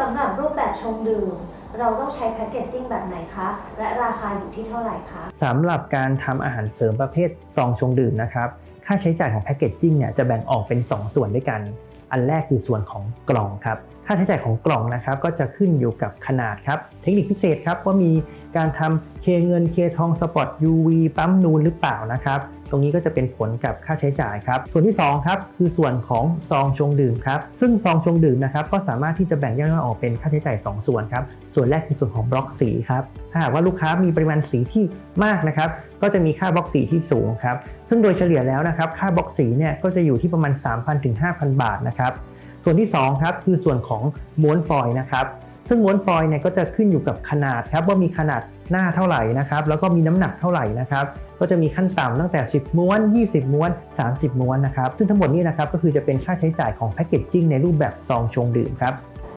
สำหรับรูปแบบชงดื่ม เราต้องใช้แพ็กเกจจิ้งแบบไหนคะ และราคาอยู่ที่เท่าไหร่คะสำหรับการทำอาหารเสริมประเภทซองชงดื่มนะครับ ค่าใช้จ่ายของแพคเกจจิ้งเนี่ยจะแบ่งออกเป็น 2 ส่วนด้วยกัน อันแรกคือส่วนของกล่องครับ ค่าใช้จ่ายของกล่องนะครับก็จะขึ้นอยู่กับขนาดครับ เทคนิคพิเศษครับว่ามีการทำเคเงินเคทองสปอต UV ปั๊มนูนหรือเปล่านะครับตรงนี้ก็จะเป็นผลกับค่าใช้จ่ายครับ ส่วนที่สองครับคือส่วนของซองชงดื่มครับซึ่งซองชงดื่มนะครับก็สามารถที่จะแบ่งแยกย่อยออกเป็นค่าใช้จ่าย 2 ส่วนครับส่วนแรกคือส่วนของบล็อกสีครับถ้าหากว่าลูกค้ามีปริมาณสีที่มากนะครับก็จะมีค่าบล็อกสีที่สูงครับซึ่งโดยเฉลี่ยแล้วนะครับค่าบล็อกสีเนี่ยก็จะอยู่ที่ประมาณ 3,000ถึง5,000 บาทนะครับส่วนที่2ครับคือส่วนของม้วนฟอยล์นะครับ ซึ่งม้วนฟอยล์เนี่ยก็จะขึ้นอยู่กับขนาดครับว่ามีขนาดหน้าเท่าไหร่นะครับแล้วก็มีน้ำหนักเท่าไหร่นะครับก็จะมีขั้นต่ำตั้งแต่ 10 ม้วน 20 ม้วน 30 ม้วนนะครับซึ่งทั้งหมดนี้นะครับก็คือจะเป็นค่าใช้จ่ายของแพคเกจจิ้งในรูปแบบซองชงดื่มครับ